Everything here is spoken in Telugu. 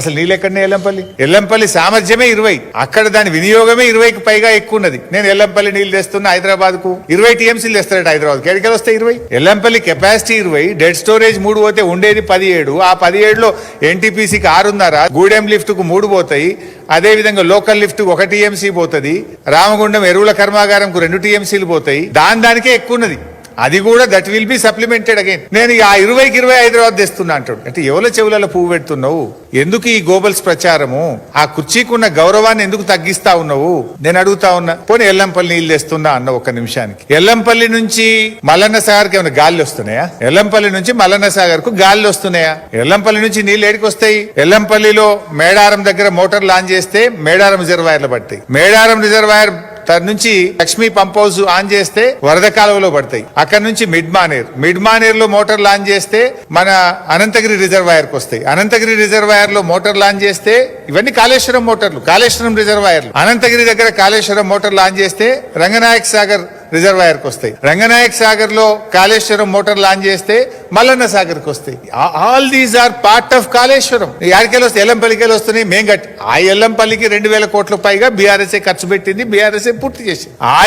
అసలు నీళ్ళు ఎక్కడనే ఎల్లంపల్లి? ఎల్లంపల్లి సామర్థ్యమే ఇరవై. అక్కడ దాని వినియోగమే ఇరవైకి పైగా ఎక్కువ ఉన్నది నేను ఎల్లంపల్లి నీళ్ళు తెస్తున్నా హైదరాబాద్కు ఇరవై టీఎంసీలు తెస్తారట హైదరాబాద్ ఎక్కడికి వస్తే ఇరవై? ఎల్లంపల్లి కెపాసిటీ ఇరవై డెడ్ స్టోరేజ్ మూడు పోతే ఉండేది పదిహేడు. ఆ పదిహేడులో ఎన్టీపీసీకి ఆరున్నర గూడెం లిఫ్ట్కు మూడు పోతాయి. అదే విధంగా లోకల్ లిఫ్ట్ ఒక టీఎంసీ పోతుంది. రామగుండం ఎరువుల కర్మాగారం కు రెండు టీఎంసీలు పోతాయి. దాని దానికే ఎక్కువ ఉన్నది అది కూడా that will be supplemented again నేను ఆ ఇరవైకి ఇరవై హైదరాబాద్ తెస్తున్నా అంటాడు. అంటే ఎవరి చెవులలో పువ్వు పెడుతున్నావు? ఎందుకు ఈ గోబల్స్ ప్రచారము? ఆ కుర్చీకున్న గౌరవాన్ని ఎందుకు తగ్గిస్తా ఉన్నావు? నేను అడుగుతా ఉన్నా. పోనీ ఎల్లంపల్లి నీళ్ళు తెస్తున్నా అన్న ఒక నిమిషానికి. ఎల్లంపల్లి నుంచి మల్లన్న సాగర్కి ఏమైనా గాలి వస్తున్నాయా? ఎల్లంపల్లి నుంచి మల్లన్న సాగర్కు గాలి వస్తున్నాయా? ఎల్లంపల్లి నుంచి నీళ్ళు ఏడికి వస్తాయి? ఎల్లంపల్లిలో మేడారం దగ్గర మోటార్ లాంచ్ చేస్తే మేడారం రిజర్వాయర్లు పడతాయి. మేడారం రిజర్వాయర్ తన నుంచి లక్ష్మీ పంప్ హౌస్ ఆన్ చేస్తే వరద కాలువలో పడతాయి. అక్కడ నుంచి మిడ్ మానేర్. మిడ్ మానేర్లో మోటార్ లాంచ్ చేస్తే మన అనంతగిరి రిజర్వాయర్కు వస్తాయి. అనంతగిరి రిజర్వాయర్లో మోటార్లు లాంచ్ చేస్తే ఇవన్నీ కాళేశ్వరం మోటార్లు కాళేశ్వరం రిజర్వాయర్లు. అనంతగిరి దగ్గర కాళేశ్వరం మోటార్లు లాంచ్ చేస్తే రంగనాయక్ సాగర్ రిజర్వాయర్కి వస్తాయి. రంగనాయక్ సాగర్లో కాళేశ్వరం మోటార్ లాంచ్ చేస్తే మల్లన్న సాగర్ వస్తాయి. All these are part of Kaleshwaram. యాడికెళ్ళి వస్తే ఎల్లంపల్లికి వస్తున్నాయి మేం కట్టి. ఆ ఎల్లంపల్లికి రెండు వేల కోట్ల పైగా బీఆర్ఎస్ఏ ఖర్చు పెట్టింది బీఆర్ఎస్ఏ పూర్తి చేసింది. ఆ